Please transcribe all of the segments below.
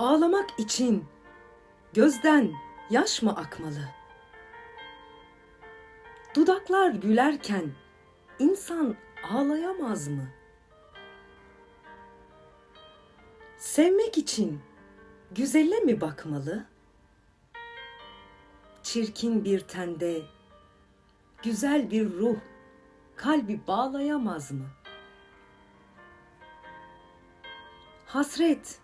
Ağlamak için gözden yaş mı akmalı? Dudaklar gülerken insan ağlayamaz mı? Sevmek için güzelle mi bakmalı? Çirkin bir tende güzel bir ruh kalbi bağlayamaz mı? Hasret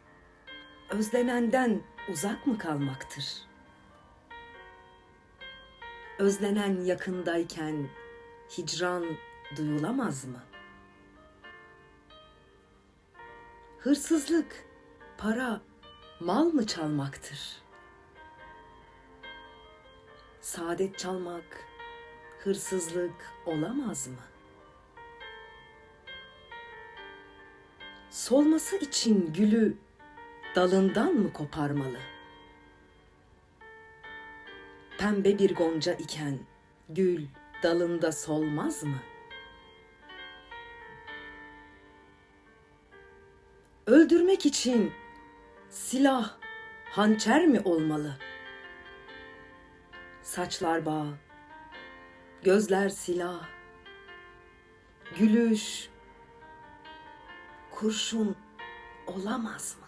özlenenden uzak mı kalmaktır? Özlenen yakındayken hicran duyulamaz mı? Hırsızlık, para, mal mı çalmaktır? Saadet çalmak, hırsızlık olamaz mı? Solması için gülü dalından mı koparmalı? Pembe bir gonca iken gül dalında solmaz mı? Öldürmek için silah, hançer mi olmalı? Saçlar bağ, gözler silah, gülüş, kurşun olamaz mı?